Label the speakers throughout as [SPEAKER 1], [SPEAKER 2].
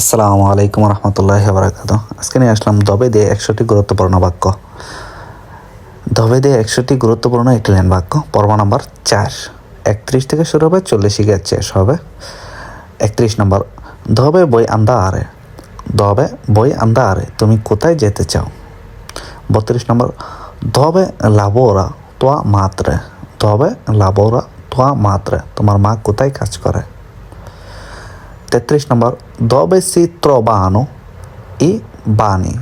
[SPEAKER 1] আসসালামু আলাইকুম রহমতুল্লাহ বারাকাত আজকে নিয়ে আসলাম দবে দিয়ে একশোটি গুরুত্বপূর্ণ বাক্য। দবে দিয়ে একশোটি গুরুত্বপূর্ণ একটি লাইন বাক্য পর্ব নম্বর চার। একত্রিশ থেকে শুরু হবে, চল্লিশে গিয়ে শেষ হবে। একত্রিশ নম্বর দবে বই আন্দা আরে দবে বই আন্দা আরে তুমি কোথায় যেতে চাও? বত্রিশ নম্বর দবে লাবোরা তোয়া মাত্রে। দবে লাবোরা তোয়া মাত্রে, তোমার মা কোথায় কাজ করে? তেত্রিশ নম্বর dove si trovano i bani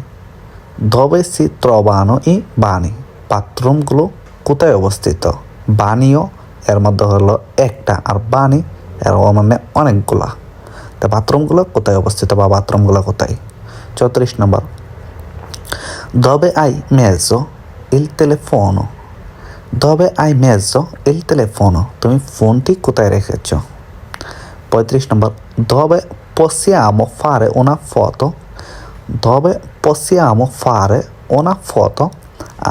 [SPEAKER 1] dove si trovano i bani বাথরুমগুলো কোথায় অবস্থিত? বানিও এর মধ্যে হলো একটা, আর বানি এর মানে অনেকগুলা। তা বাথরুমগুলো কোথায় অবস্থিত বা বাথরুমগুলো কোথায়? চৌত্রিশ নম্বর dove hai messo il telefono dove hai messo il telefono তুমি ফোনটি কোথায় রেখেছো? 35 নম্বর। দবে পসিয়ামো ফারে ওনা ফতো। দবে পসিয়ামো ফারে ওনা ফতো।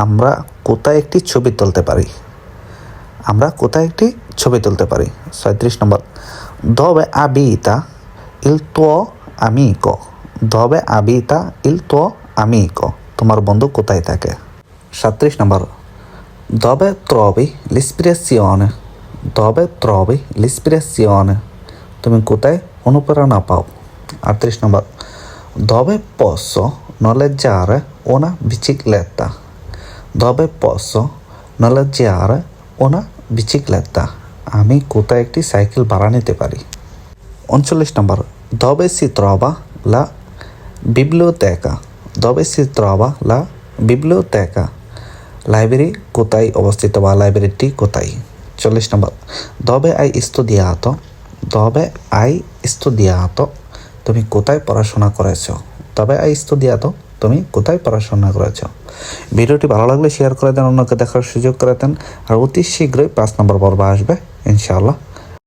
[SPEAKER 1] আমরা কোথায় একটি ছবি তুলতে পারি? আমরা কোথায় একটি ছবি তুলতে পারি? সঁয়ত্রিশ নম্বর। দবে আবিতা ইল তো আমি ক দবে আবিতা ইল তো আমি ক তোমার বন্ধু কোথায় থাকে? সাত্রিশ নম্বর। দবে ত্রবি লিসপিরেসিয়ন দবে ত্রবি লিসপিরেসিয়ন তুমি কোথায়? অনুপ্রেরণা পাও। আটত্রিশ নম্বর। দবে পশ নলেজ্জে আর ওনা বিচিক লেতা দবে পশ নলেজ্জে আর ওনা বিচিক লেতা আমি কোথায় একটি সাইকেল ভাড়া নিতে পারি? উনচল্লিশ নম্বর। দবে শীতরবা লা বিবলো তেকা দবে শীতরবা লা বিবলো তেকা লাইব্রেরি কোথায় অবস্থিত বা লাইব্রেরিটি কোথায়? চল্লিশ নম্বর। দবে আই ইস্তু দিয়া আত studiato আই hai studiato তুমি কোথায় পড়াশোনা করেছ? তবে আই studiato তুমি কোথায় পড়াশোনা করেছ? ভিডিওটি ভালো লাগলে শেয়ার করে দেন, অন্যকে দেখার সুযোগ করে দেন, আর অতি শীঘ্রই পাঁচ নম্বর পর্ব আসবে, ইনশাআল্লাহ।